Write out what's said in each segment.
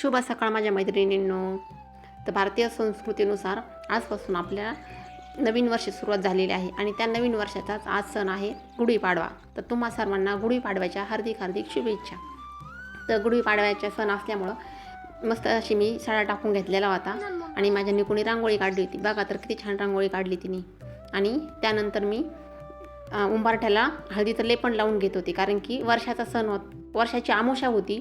शुभ सकाळ माझ्या मैत्रिणींनो. तर भारतीय संस्कृतीनुसार आजपासून आपल्या नवीन वर्ष सुरुवात झालेली आहे आणि त्या नवीन वर्षाचाच आज सण आहे गुढीपाडवा. तर तुम्हा सर्वांना गुढीपाडव्याच्या हार्दिक हार्दिक शुभेच्छा. तर गुढीपाडव्याचा सण असल्यामुळं मस्त अशी मी साडा टाकून घेतलेला होता आणि माझ्या निकुणी रांगोळी काढली होती. बघा तर किती छान रांगोळी काढली तिने. आणि त्यानंतर मी उंबारठ्याला हळदीचं लेपण लावून घेत होते. कारण की वर्षाचा सण होत वर्षाची आमोशा होती.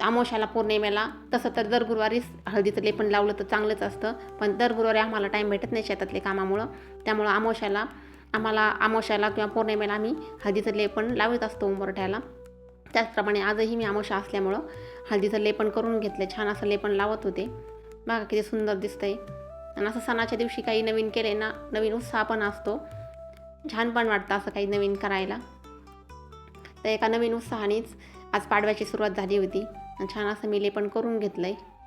आमोशाला पौर्णिमेला तसं तर दर गुरुवारीच हळदीचं लेपण लावलं तर चांगलंच असतं पण दर गुरुवारी आम्हाला टाईम भेटत नाही शेतातले कामामुळं. त्यामुळं आमोशाला आम्हाला आमोशाला किंवा पौर्णिमेला आम्ही हळदीचं लेपण लावत असतो उंबरठ्याला. त्याचप्रमाणे आजही मी आमोशा असल्यामुळं हळदीचं लेपण करून घेतलं छान असं लेपण लावत होते. बघा किती सुंदर दिसतंय. आणि असं सणाच्या दिवशी काही नवीन केले ना नवीन उत्साह पण असतो. छान पण वाटतं असं काही नवीन करायला. तर एका नवीन उत्साहानेच आज पाडव्याची सुरुवात झाली होती. छान असं मी लेपण करून घेतलं आहे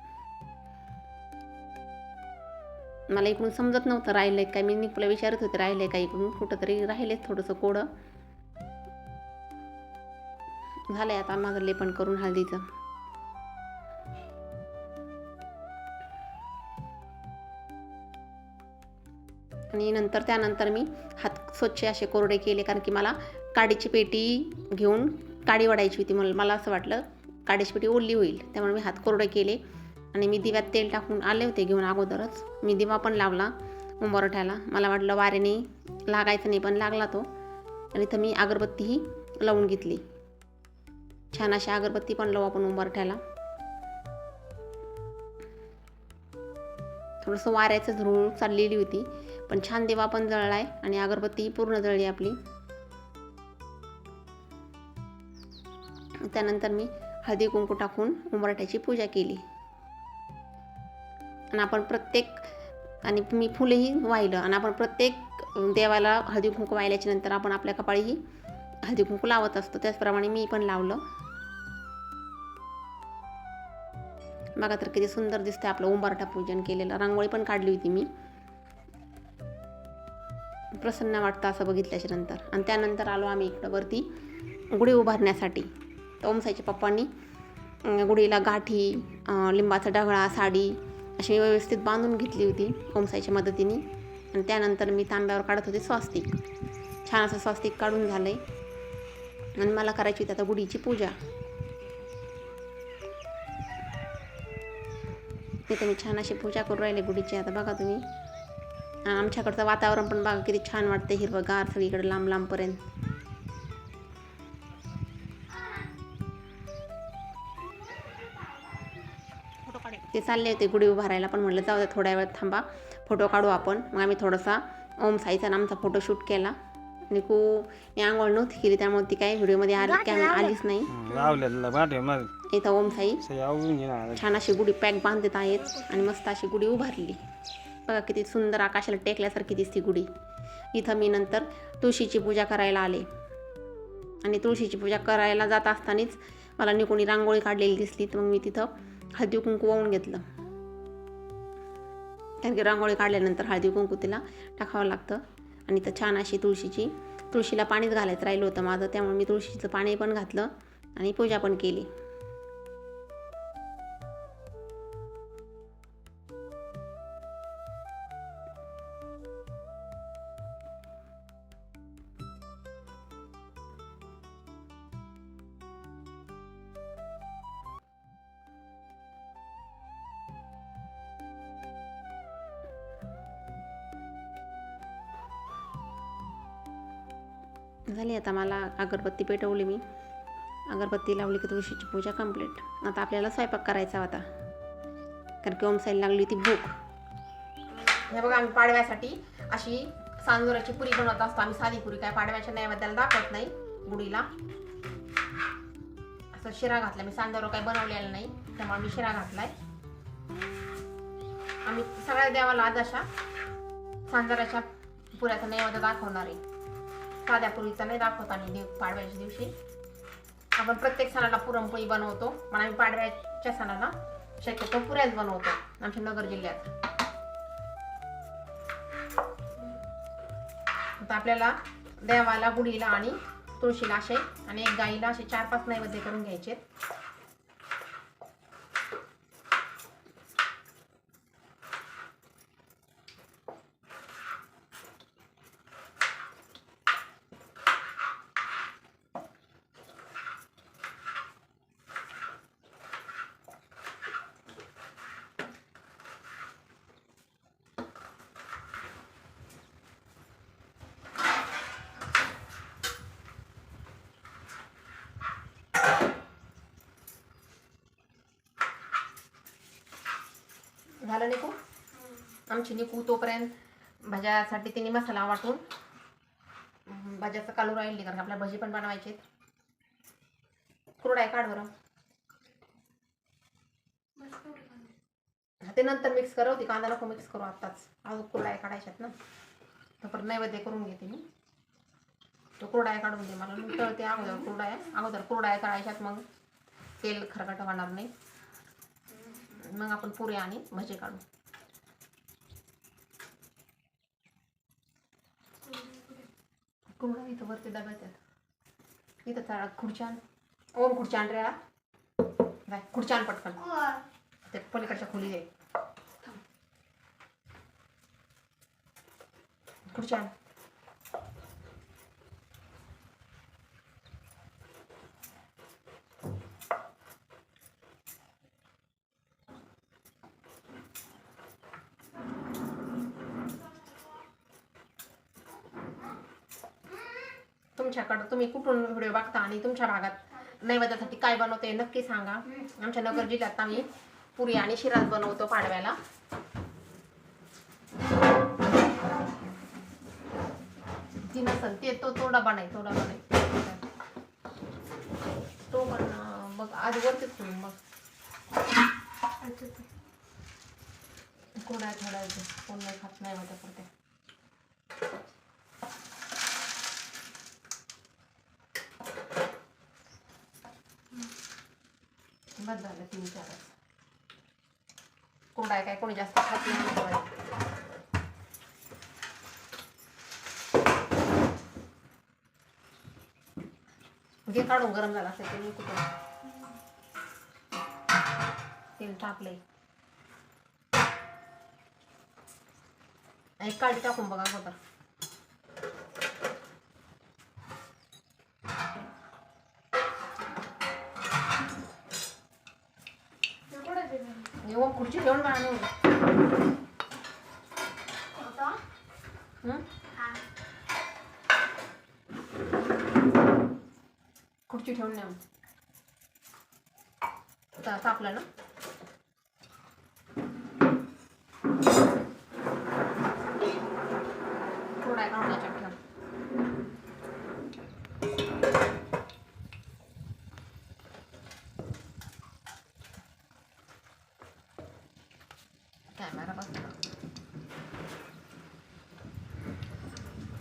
मला इकडून समजत नव्हतं राहिलं आहे काय. मी निकुला विचारत होते राहिलं आहे का इकडून? कुठंतरी राहिलेच थोडंसं कोडं. झालं आहे आता माझं लेपण करून हळदीचं. आणि नंतर त्यानंतर मी हात स्वच्छ असे कोरडे केले कारण की मला काडीची पेटी घेऊन काडी वडायची होती मला मला असं वाटलं काडेशपेटी ओढली होईल. त्यामुळे मी हात कोरडे केले आणि मी दिव्यात तेल टाकून आले होते घेऊन अगोदरच. मी दिवा पण लावला उंबरठ्याला मला वाटलं वाऱ्याने लागायचं नाही पण लागला तो. आणि इथं मी अगरबत्तीही लावून घेतली. छान अशी अगरबत्ती पण लावू आपण उंबरठ्याला थोडंसं वाऱ्याचं झुळूळ चाललेली होती पण छान दिवा पण जळला आहे आणि अगरबत्ती पूर्ण जळली आपली. त्यानंतर मी हळदी कुंकू टाकून उंबरठ्याची पूजा केली. आणि आपण प्रत्येक आणि मी फुलंही वाहिलं. आणि आपण प्रत्येक देवाला हळदी कुंकू वाहिल्याच्या नंतर आपण आपल्या कपाळीही हळदी कुंकू लावत असतो. त्याचप्रमाणे मी पण लावलं. बघा तर किती सुंदर दिसते आपलं उंबरठा पूजन केलेलं. रांगोळी पण काढली होती मी. प्रसन्न वाटतं असं बघितल्याच्या नंतर. आणि त्यानंतर आलो आम्ही इकडं वरती. गुढी उभारण्यासाठी. तर ओमसाईच्या पप्पांनी गुढीला गाठी लिंबाचा ढगळा साडी अशी व्यवस्थित बांधून घेतली होती ओमसाईच्या मदतीने. आणि त्यानंतर मी तांब्यावर काढत होते स्वास्तिक. छान असं स्वास्तिक काढून झालं आहे आणि मला करायची होती आता गुढीची पूजा. तिथे मी छान अशी पूजा करून राहिले गुढीची. आता बघा तुम्ही. आमच्याकडचं वातावरण पण बघा किती छान वाटतं हिरवंगार सगळीकडे लांब लांबपर्यंत. ते चालले होते गुढी उभारायला पण म्हटलं जाऊ द्या थोड्या वेळ थांबा फोटो काढू आपण. मग आम्ही थोडासा ओम साईचा आमचा फोटो शूट केला. आणि कू मी आंघोळ नव्हती केली त्यामुळे ती काही व्हिडिओमध्ये आली कॅम आलीच नाही. इथं ओम साई छान अशी गुढी पॅक बांधत आहेत आणि मस्त अशी गुढी उभारली. बघा किती सुंदर आकाशाला टेकल्यासारखी दिसती गुढी. इथं मी नंतर तुळशीची पूजा करायला आले. आणि तुळशीची पूजा करायला जात असतानाच मला निकोणी रांगोळी काढलेली दिसली. तर मग मी तिथं हळदी कुंकू वाहून घेतलं. कारण की रांगोळी काढल्यानंतर हळदी कुंकू तिला टाकावं लागतं. आणि तर छान अशी तुळशीची तुळशीला पाणीच घालायचं राहिलं होतं माझं. त्यामुळे मी तुळशीचं पाणी पण घातलं आणि पूजा पण केली. झाली. आता मला अगरबत्ती पेटवली मी. अगरबत्ती लावली की तुळशीची पूजा कंप्लीट आता आपल्याला स्वयंपाक करायचा होता. कारण की ओमसाईला लागली होती भूक. हे बघा आम्ही पाडव्यासाठी अशी सांजोराची पुरी बनवत असतो. आम्ही साधी पुरी काय पाडव्याच्या नैवेद्याला दाखवत नाही गुढीला. असं शिरा घातला मी सांजोरा काही बनवलेला नाही त्यामुळे मी शिरा घातलाय. आम्ही सगळ्या देवाला आज अशा सांजोराच्या पुऱ्याचा नैवेद्य दाखवणार आहे. साध्या पुरीचा नाही दाखवत आणि देव पाडव्याच्या दिवशी. आपण प्रत्येक सणाला पुरणपोळी बनवतो. पण आम्ही पाडव्याच्या सणाला शक्यतो पुऱ्याच बनवतो आमच्या नगर जिल्ह्यात. आता आपल्याला देवाला गुढीला आणि तुळशीला असे आणि एक गाईला असे चार पाच नैवेद्य करून घ्यायचे झालं निकू? आमची निकू तोपर्यंत भाज्यासाठी तिने मसाला वाटून भाज्याचं कालू राहिली कारण आपल्या भजी पण बनवायचे कुरडाय काढ बरं. ते नंतर मिक्स करू ती कांदा नको मिक्स करू आत्ताच. अजून कुरडाय काढायच्यात ना. तोपर्यंत नैवेद्य करून घेते मी. तो कुरडाया काढून दे मला मी तळते अगोदर कुरडाया. अगोदर कुरडाया तळायच्यात मग तेल खरकट होणार नाही. मग आपण पुरे आणि भजे काढू. कुरडा इथं वरती डब्यात आहेत. इथं तळा खुर्च्यान ओम खुर्च्यान रे बाय खुर्च्यान पटकन. ते पलीकडच्या खोली आहे. खुर्च्यान तुमच्याकडं तुम्ही कुठून व्हिडिओ बघता आणि तुमच्या भागात नैवेद्यासाठी काय बनवते नक्की सांगा. आमच्या नगर जिल्ह्यात आम्ही पुरी आणि शिराज बनवतो पाडव्याला. ती नसल ते तो तो डबा नाही तो डबा नाही तो पण मग आधी वरतीच तुम्ही मग. कोणा थोडा कोण नाही खात नाही माझ्या पडते बस झालं तीन चारच. कोरडा आहे काय कोणी जास्त खात नाही घे काढून गरम झाला असेल ते मी कुठं? तेल टाकलंय. एक काळी टाकून बघा अगोदर येऊन खुर्ची घेऊन बाळा नेऊन हं? खुर्ची ठेवून नेऊन आता तापलं ना थोडा आहे काढून याच्यात ठेव कॅमेरा बसला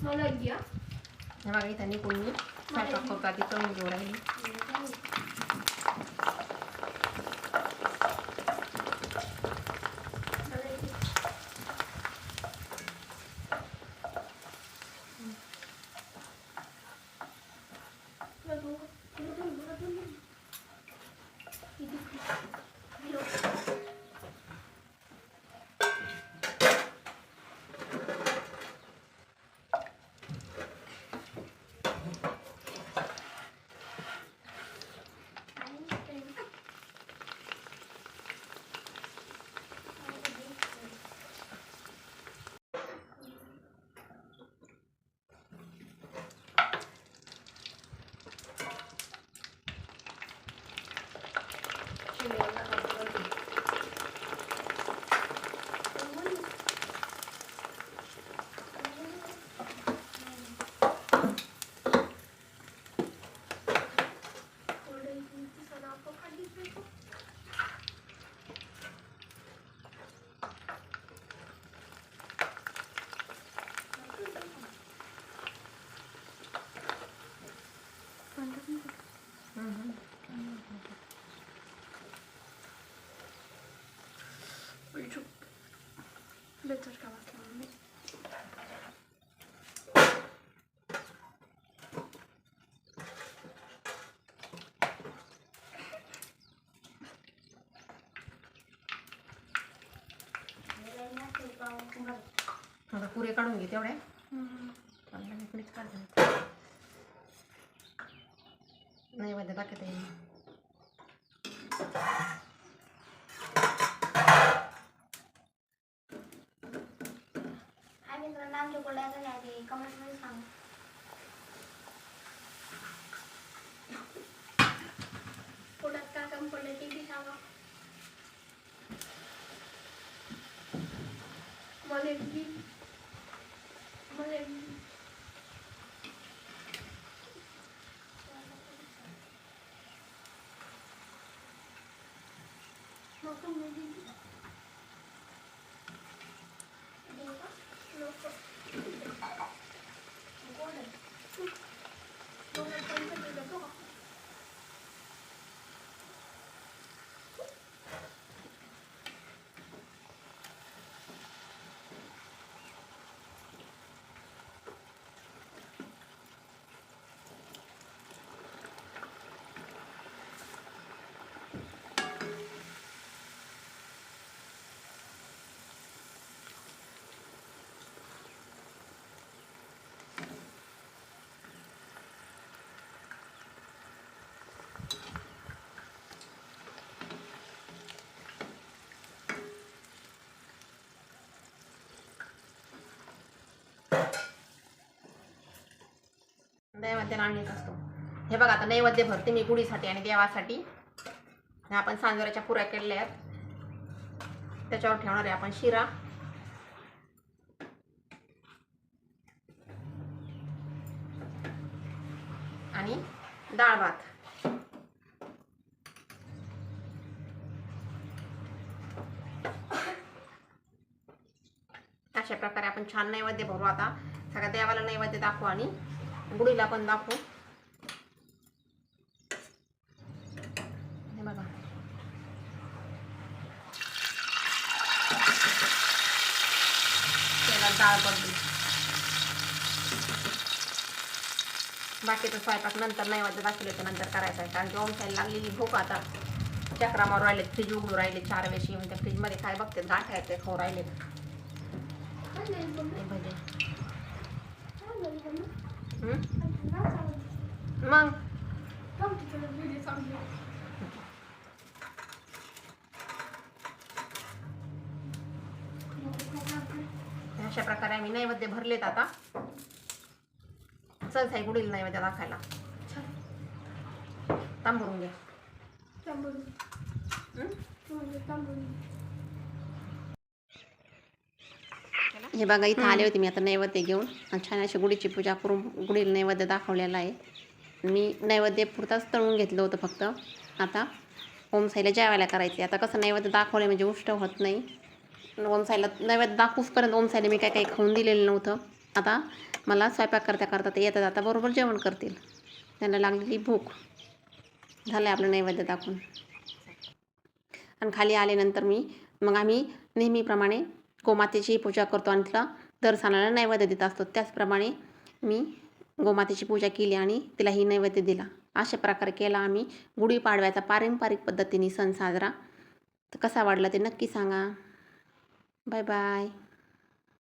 मला घ्या हे बघा इथं निघून मी स्वयंपाक करतो आधी तळून घेऊ राहिली का वाचला मी आता पुरे काढून घे तेवढ्या चांगल्या इकडेच काढते. नाही मध्ये टाकत आहे हाय मित्रांनो आमच्या कोल्ड्याचं काय ते कमेंटमध्ये सांगा पोटात काय काम पडलं ते बी सांगा मला एक घे. मला एक घे. नको मुली. देऊ का? नको. गोड आहे. गोड आहे, पण ते देतो का? नैवेद्य आणत असतो. हे बघा आता नैवेद्य भरते मी गुढीसाठी आणि देवासाठी. ह्या आपण सांजोऱ्याच्या पुऱ्या केलेल्या आहेत. त्याच्यावर ठेवणार आहे आपण शिरा. आणि डाळ भात. अशा प्रकारे आपण छान नैवेद्य भरू आता. सगळ्या देवाला नैवेद्य दाखवू आणि गुढीला पण दाखवू. हे बघा. त्याला डाळ पडली बाकीचं स्वयंपाक नंतर नैवेद्य दाखवले नंतर करायचं आहे. कारण की ओमसायला लागलेली भूक आता. चक्रा मारून राहिले फ्रीज उघडून राहिले चार वेळेस येऊन त्या फ्रीजमध्ये काय बघते गाठ्या आहेत खाऊ राहिले. भजे मग. अशा प्रकारे आम्ही नैवेद्य भरलेत आता. चल साई गुढीला नैवेद्य दाखायला चल, तांबरून घ्या थांबून. हं? बघा इथं आले होते मी आता नैवेद्य घेऊन. आणि छान अशी गुढीची पूजा करून गुढीला नैवेद्य दाखवलेला आहे. मी नैवेद्य पुरताच तळून घेतलं होतं फक्त. आता ओमसाईला जेवायला करायचे आता कसं नैवेद्य दाखवले म्हणजे उष्ट होत नाही. ओमसाईला नैवेद्य दाखवूचपर्यंत ओमसाईला मी काय काही खाऊन दिलेलं नव्हतं. आता मला स्वयंपाक करता करता ते येतात. आता बरोबर जेवण करतील. त्यांना लागलेली भूक. झालं आपलं नैवेद्य दाखवून. आणि खाली आल्यानंतर मी मग आम्ही नेहमीप्रमाणे गोमातेची पूजा करतो आणि तिला दर सणाला नैवेद्य देत असतो. त्याचप्रमाणे मी गोमातेची पूजा केली आणि तिलाही नैवेद्य दिला. अशा प्रकारे केला आम्ही. गुढीपाडव्याचा पारंपरिक पद्धतीने सण साजरा. तर कसा वाढला ते नक्की सांगा. Bye bye.